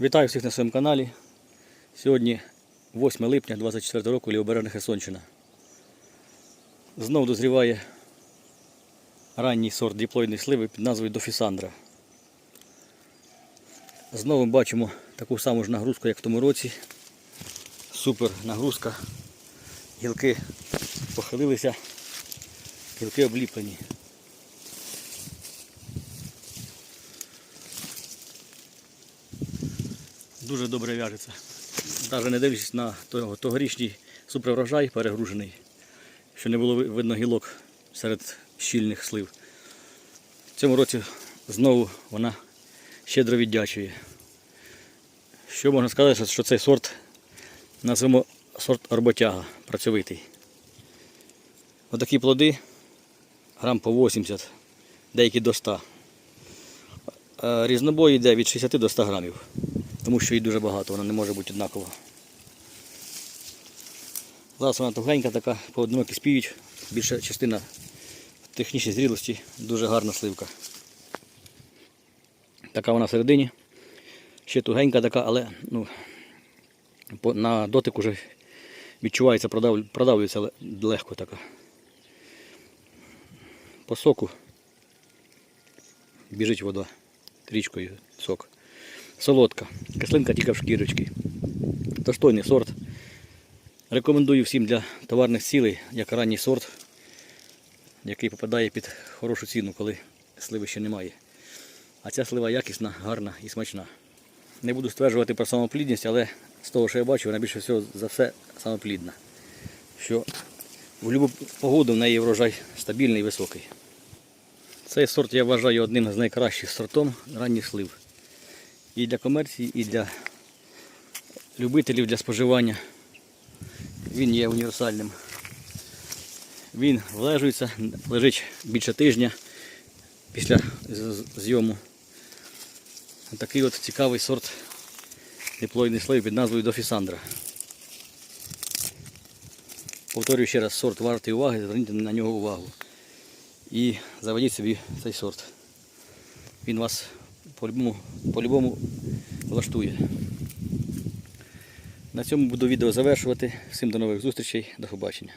Вітаю всіх на своєму каналі. Сьогодні 8 липня 24 року Лівобережна Херсонщина. Знов дозріває ранній сорт діплоїдної сливи під назвою Дофісандра. Знову бачимо таку саму ж нагрузку, як в тому році. Супер нагрузка. Гілки похилилися, гілки обліплені. Дуже добре в'яжеться. Навіть не дивлячись на тогорічний суперврожай перегружений, що не було видно гілок серед щільних слив. В цьому році знову вона щедро віддячує. Що можна сказати, що- цей сорт назвемо сорт роботяга, працьовитий. Отакі плоди, грам по 80, деякі до 100. Е, Різнобой йде від 60 до 100 грамів тому що її дуже багато, вона не може бути однакова. Зараз вона тугенька така, поодинокі спіють, більша частина в технічній зрілості, дуже гарна сливка. Така вона всередині. Ще тугенька така, але ну, на дотик уже відчувається, продав, продавлюється легко така. По соку біжить вода річкою сок. Солодка. Кислинка тільки в шкірочці. Достойний сорт. Рекомендую всім для товарних цілей, як ранній сорт, який попадає під хорошу ціну, коли сливи ще немає. А ця слива якісна, гарна і смачна. Не буду стверджувати про самоплідність, але з того, що я бачу, вона більше всього за все самоплідна. Що в будь-яку погоду в неї врожай стабільний і високий. Цей сорт я вважаю одним з найкращих сортом ранніх слив і для комерції, і для любителів для споживання. Він є універсальним. Він влежується, лежить більше тижня після зйому. Такий от цікавий сорт диплоїдний слив під назвою Дофісандра. Повторюю ще раз, сорт вартий уваги, зверніть на нього увагу. І заведіть собі цей сорт. Він вас по-любому, по-любому влаштує. На цьому буду відео завершувати. Всім до нових зустрічей, до побачення.